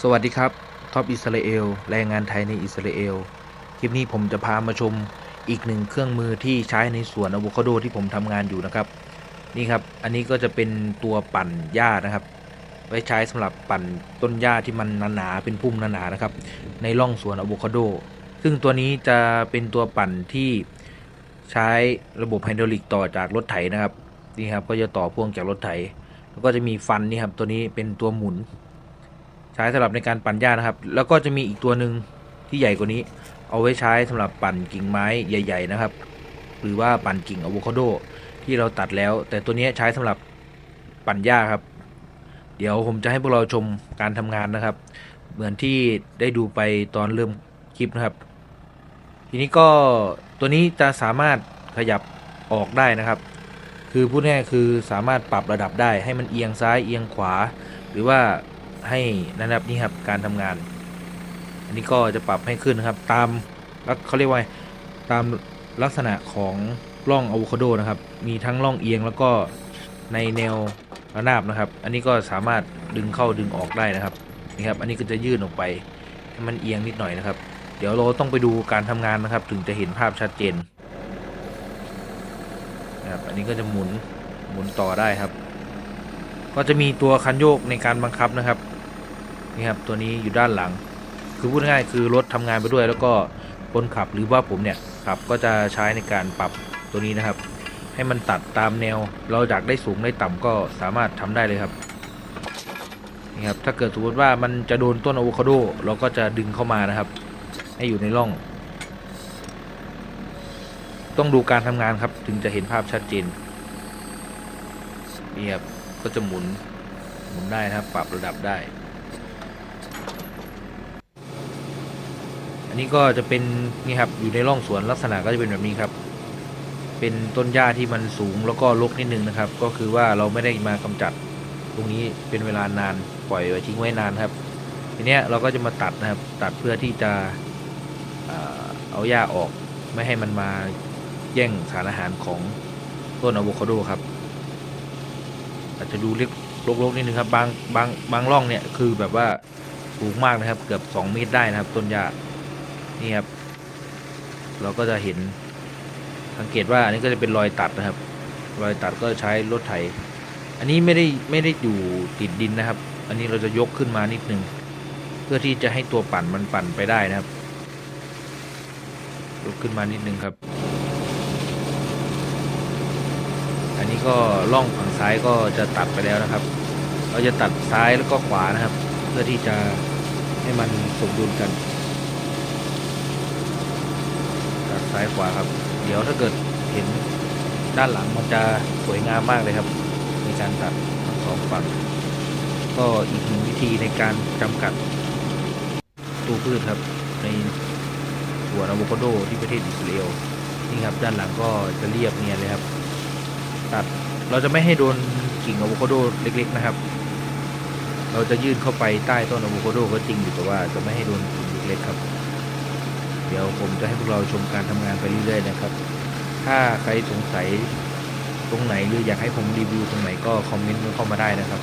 สวัสดีครับท็อปอิสราเอลแรงงานไทยในอิสราเอลคลิปนี้ผมจะพามาชมอีกหนึ่งเครื่องมือที่ใช้ในสวนอะโวคาโดที่ผมทำงานอยู่นะครับ นี่ครับอันนี้ก็จะเป็นตัวปั่นหญ้านะครับ ไว้ใช้สำหรับปั่นต้นหญ้าที่มันหนาๆเป็นพุ่มหนาๆนะครับ ในร่องสวนอะโวคาโด ซึ่งตัวนี้จะเป็นตัวปั่นที่ใช้ระบบไฮดรอลิกต่อจากรถไถนะครับนี่ครับก็จะต่อพ่วงจากรถไถ แล้วก็จะมีฟันนี่ครับตัวนี้เป็นตัวหมุน ใช้สำหรับในการปั่นหญ้านะครับ แล้วก็จะมีอีกตัวหนึ่งที่ใหญ่กว่านี้ เอาไว้ใช้สำหรับปั่นกิ่งไม้ใหญ่ ๆ นะครับ หรือว่าปั่นกิ่งอะโวคาโดที่เราตัดแล้ว แต่ตัวนี้ใช้สำหรับปั่นหญ้าครับ เดี๋ยวผมจะให้พวกเราชมการทำงานนะครับ เหมือนที่ได้ดูไปตอนเริ่มคลิปนะครับ ทีนี้ก็ตัวนี้จะสามารถขยับออกได้นะครับ คือพูดง่ายคือสามารถปรับระดับได้ให้มันเอียงซ้ายเอียงขวา หรือว่า ให้นะครับนี่ครับการทำงาน อันนี้ก็จะปรับให้ขึ้นนะครับ ตามลักเขาเรียกว่าตามลักษณะของร่องอะโวคาโดนะครับ มีทั้งร่องเอียงแล้วก็ในแนวระนาบนะครับ อันนี้ก็สามารถดึงเข้าดึงออกได้นะครับนี่ครับอันนี้ก็จะยื่นออกไปให้มันเอียงนิดหน่อยนะครับ เดี๋ยวเราต้องไปดูการทำงานนะครับ ถึงจะเห็นภาพชัดเจนนะครับอันนี้ก็จะหมุนหมุนต่อได้ครับ ก็จะมีตัวคันโยกในการบังคับนะครับ นี่ครับตัวนี้อยู่ด้านหลัง คือพูดง่ายคือรถทำงานไปด้วย แล้วก็คนขับหรือว่าผมเนี่ยขับก็จะใช้ในการปรับตัวนี้นะครับ ให้มันตัดตามแนว เราอยากได้สูงได้ต่ำก็สามารถทำได้เลยครับนี่ครับถ้าเกิดสมมติว่ามันจะโดนต้นอะโวคาโดเราก็จะดึงเข้ามานะครับ ให้อยู่ในร่อง ต้องดูการทำงานครับ ถึงจะเห็นภาพชัดเจนนี่ครับก็จะหมุนหมุนได้นะครับ ปรับระดับได้ นนี้ก็จะเป็นนี่ครับอยู่ในร่องสวนลักษณะก็จะเป็นแบบนี้ครับ เป็นต้นหญ้าที่มันสูงแล้วก็รกนิดนึงนะครับ ก็คือว่าเราไม่ได้มากำจัดตรงนี้เป็นเวลานานปล่อยไว้ทิ้งไว้นานครับ ทีเนี้ยเราก็จะมาตัดนะครับ ตัดเพื่อที่จะเอ่อเอาหญ้าออกไม่ให้มันมาแย่งสารอาหารของต้นอะโวคาโดครับ อาจจะดูเล็กรกๆนิดนึงครับบางบางบางร่องเนี่ยคือแบบว่าสูงมากนะครับ เกือบ 2 เมตรได้นะครับ ต้นหญ้า นี่ครับ เราก็จะเห็นสังเกตว่าอันนี้ก็จะเป็นรอยตัดนะครับ รอยตัดก็ใช้รถไถ อันนี้ไม่ได้ไม่ได้อยู่ติดดินนะครับ อันนี้เราจะยกขึ้นมานิดนึง เพื่อที่จะให้ตัวปั่นมันปั่นไปได้นะครับ ยกขึ้นมานิดนึงครับ อันนี้ก็ล่องฝั่งซ้ายก็จะตัดไปแล้วนะครับ เราจะตัดซ้ายแล้วก็ขวานะครับ เพื่อที่จะให้มันสมดุลกัน ตัด ซ้ายขวาครับ เดี๋ยวถ้าเกิดเห็นด้านหลังมันจะสวยงามมากเลยครับ ในการตัดทั้งสองฝั่งก็อีกหนึ่งวิธีในการจำกัดตัวพืชครับ ในสวนอะโวคาโดที่ประเทศอิสราเอลนี่ครับด้านหลังก็จะเรียบเนียนเลยครับ ตัดเราจะไม่ให้โดนกิ่งอะโวคาโดเล็ก ๆนะครับ เราจะยื่นเข้าไปใต้ต้นอะโวคาโดก็จริงอยู่แต่ว่าจะไม่ให้โดนกิ่งเล็กๆครับ เดี๋ยวผมจะให้พวกเราชมการทำงานไปเรื่อยๆนะครับ ถ้าใครสงสัยตรงไหนหรืออยากให้ผมรีวิวตรงไหนก็คอมเมนต์เข้ามาได้นะครับ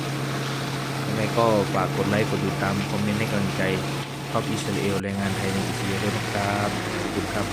ยังไงก็ฝากกดไลค์กดติดตามคอมเมนต์ให้กำลังใจท็อปอิสราเอลแรงงานไทยในอิสราเอลด้วยนะครับขอบคุณครับ